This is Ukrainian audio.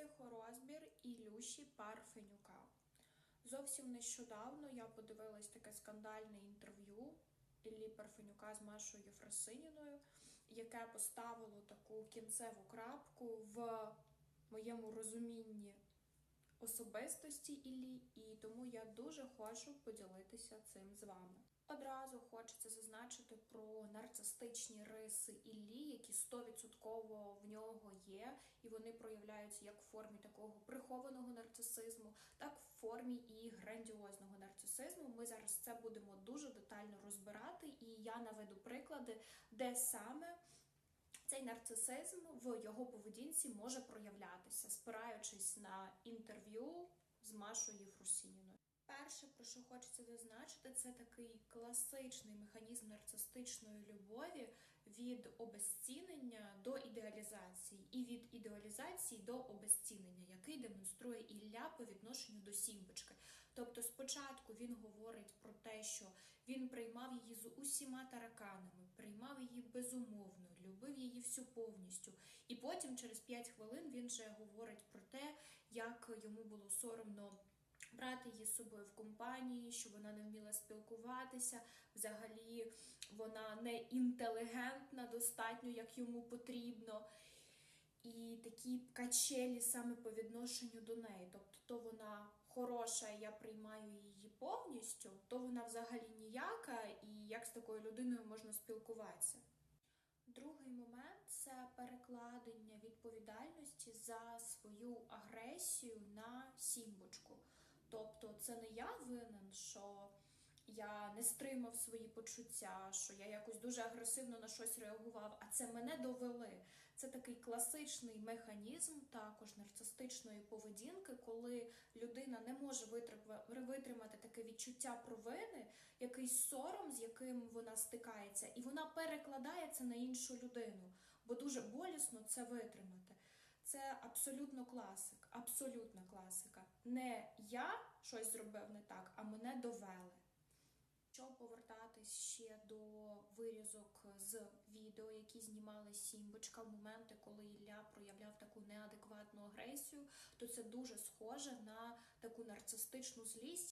Психорозбір Ілюші Парфенюка. Зовсім нещодавно я подивилась таке скандальне інтерв'ю Іллі Парфенюка з Машою Єфросиніною, яке поставило таку кінцеву крапку в моєму розумінні особистості Іллі, і тому я дуже хочу поділитися цим з вами. Одразу хочеться зазначити про нарцистичні риси Іллі, які 100% в нього і вони проявляються як в формі такого прихованого нарцисизму, так в формі і грандіозного нарцисизму. Ми зараз це будемо дуже детально розбирати, і я наведу приклади, де саме цей нарцисизм в його поведінці може проявлятися, спираючись на інтерв'ю з Машою Єфросініною. Перше, про що хочеться зазначити, це такий класичний механізм нарцистичної любові від обезцінення до ідеалізації, і від ідеалізації до обезцінення, який демонструє Ілля по відношенню до Сімбочки. Тобто, спочатку він говорить про те, що він приймав її з усіма тараканами, приймав її безумовно, любив її всю повністю. І потім, через 5 хвилин, він вже говорить про те, як йому було соромно. Брати її з собою в компанії, що вона не вміла спілкуватися, взагалі вона не інтелігентна достатньо, як йому потрібно. І такі качелі саме по відношенню до неї. Тобто, то вона хороша, і я приймаю її повністю, то вона взагалі ніяка, і як з такою людиною можна спілкуватися. Другий момент це перекладення відповідальності за свою агресію на сімбочку. Тобто, це не я винен, що я не стримав свої почуття, що я якось дуже агресивно на щось реагував, а це мене довели. Це такий класичний механізм також нарцистичної поведінки, коли людина не може витримати, таке відчуття провини, якийсь сором, з яким вона стикається, і вона перекладає це на іншу людину, бо дуже болісно це витримати. Це абсолютно класик, абсолютна класика. Не я щось зробив не так, а мене довели. Повертатись ще до вирізок з відео, які знімали Сімбочка в моменти, коли Ілля проявляв таку неадекватну агресію, то це дуже схоже на таку нарцистичну злість,